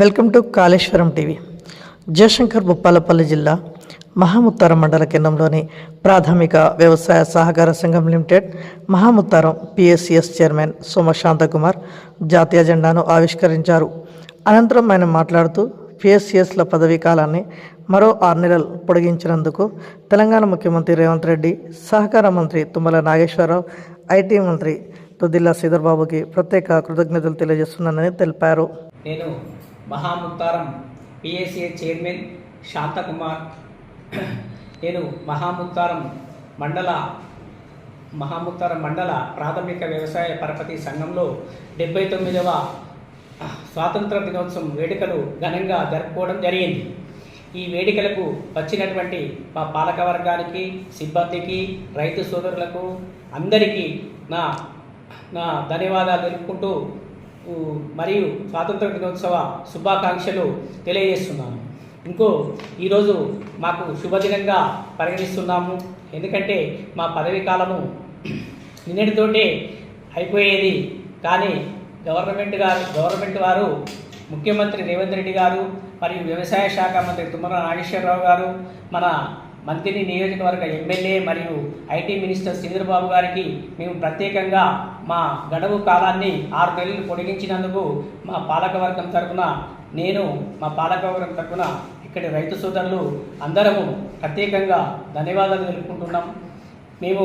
Welcome to Kaleshwaram TV. Jayashankar Boppalapalli జిల్లా మహాముత్తారం మండల కేంద్రంలోని ప్రాథమిక వ్యవసాయ సహకార సంఘం limited Mahamuttaram PSCS chairman Soma Shanthakumar జాతీయ జెండాను ఆవిష్కరించారు. అనంతరం ఆయన మాట్లాడుతూ పిఎస్సిఎస్ల పదవీ కాలాన్ని మరో ఆరు నెలలు పొడిగించినందుకు తెలంగాణ ముఖ్యమంత్రి రేవంత్ రెడ్డి సహకార మంత్రి తుమ్మల నాగేశ్వరరావు ఐటీ మంత్రి తుదిల్లా శ్రీధర్బాబుకి ప్రత్యేక కృతజ్ఞతలు తెలియజేస్తున్నానని తెలిపారు. నేను మహాముత్తారం పిఎస్సిఎస్ చైర్మన్ శాంతకుమార్ నేను మహాముత్తారం మండల మహాముత్తారం మండల ప్రాథమిక వ్యవసాయ పరపతి సంఘంలో డెబ్బై తొమ్మిదవ స్వాతంత్ర దినోత్సవం వేడుకలు ఘనంగా జరుపుకోవడం జరిగింది. ఈ వేడుకలకు వచ్చినటువంటి మా పాలక వర్గానికి సిబ్బందికి రైతు సోదరులకు అందరికీ నా నా ధన్యవాదాలు తెలుపుకుంటూ మరియు స్వాతంత్ర దినోత్సవ శుభాకాంక్షలు తెలియజేస్తున్నాను. ఇంకో ఈరోజు మాకు శుభదినంగా పరిగణిస్తున్నాము. ఎందుకంటే మా పదవీ కాలము నిన్నటితోటే అయిపోయేది. కానీ గవర్నమెంట్ గారు గవర్నమెంట్ వారు ముఖ్యమంత్రి రేవంత్ రెడ్డి గారు మరియు వ్యవసాయ శాఖ మంత్రి తుమ్మల నాగేశ్వరరావు గారు మన మంత్రి నియోజకవర్గ ఎమ్మెల్యే మరియు ఐటీ మినిస్టర్ చంద్రబాబు గారికి మేము ప్రత్యేకంగా మా గడువు కాలాన్ని ఆరు నెలలు పొడిగించినందుకు మా పాలకవర్గం తరఫున నేను మా పాలకవర్గం తప్పున ఇక్కడి రైతు సోదరులు అందరము ప్రత్యేకంగా ధన్యవాదాలు తెలుపుకుంటున్నాం. మేము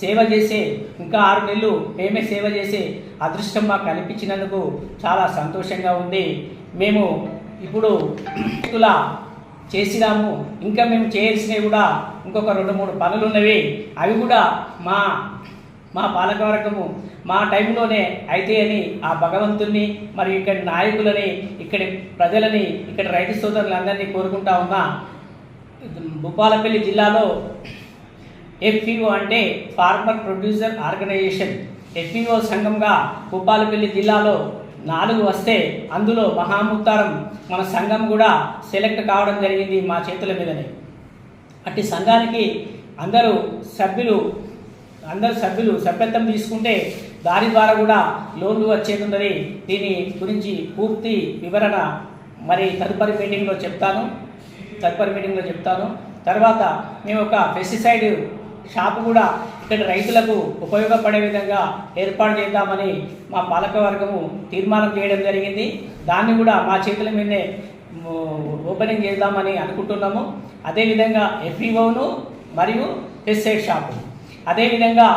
సేవ చేసే ఇంకా ఆరు నెలలు మేమే సేవ చేసే అదృష్టం మాకు కల్పించినందుకు చాలా సంతోషంగా ఉంది. మేము ఇప్పుడు ఇలా చేసినాము. ఇంకా మేము చేయాల్సినవి కూడా ఇంకొక రెండు మూడు పనులు ఉన్నవి అవి కూడా మా మా పాలకవర్గము మా టైంలోనే అయితే అని ఆ భగవంతుణ్ణి మరియు ఇక్కడి నాయకులని ఇక్కడి ప్రజలని ఇక్కడ రైతు సోదరులందరినీ కోరుకుంటా ఉన్నా. భూపాలపల్లి జిల్లాలో ఎఫ్పిఓ అంటే ఫార్మర్ ప్రొడ్యూసర్ ఆర్గనైజేషన్. ఎఫ్పిఓ సంఘంగా భూపాలపల్లి జిల్లాలో నాలుగు వస్తే అందులో మహాముత్తారం మన సంఘం కూడా సెలెక్ట్ కావడం జరిగింది మా చేతుల మీదనే. అట్టి సంఘానికి అందరూ సభ్యులు అందరు సభ్యులు సభ్యత్వం తీసుకుంటే దాని ద్వారా కూడా లోన్లు వచ్చేది ఉన్నది దీని గురించి పూర్తి వివరణ మరి తదుపరి మీటింగ్లో చెప్తాను. తదుపరి మీటింగ్లో చెప్తాను. తర్వాత మేము ఒక పెస్టిసైడ్ షాపు కూడా ఇక్కడ రైతులకు ఉపయోగపడే విధంగా ఏర్పాటు చేద్దామని మా పాలకవర్గము తీర్మానం చేయడం జరిగింది. దాన్ని కూడా మా చేతుల మీదే ఓపెనింగ్ చేద్దామని అనుకుంటున్నాము. అదేవిధంగా ఎఫ్ఈఓను మరియు పెస్టిసైడ్ షాపు అదేవిధంగా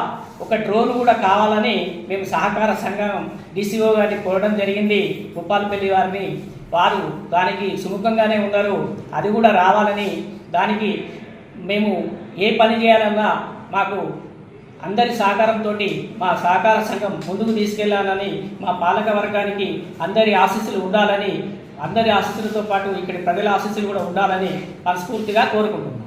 ఒక డ్రోన్ కూడా కావాలని మేము సహకార సంఘం డిసిఓ గారిని కోరడం జరిగింది. భూపాలపల్లి వారిని. వారు దానికి సుముఖంగానే ఉన్నారు. అది కూడా రావాలని దానికి మేము ఏ పని చేయాలన్నా మాకు అందరి సహకారంతో మా సహకార సంఘం ముందుకు తీసుకెళ్ళాలని మా పాలక వర్గానికి అందరి ఆశీస్సులు ఉండాలని అందరి ఆశీస్సులతో పాటు ఇక్కడి ప్రజల ఆశీస్సులు కూడా ఉండాలని మనస్ఫూర్తిగా కోరుకుంటున్నాం.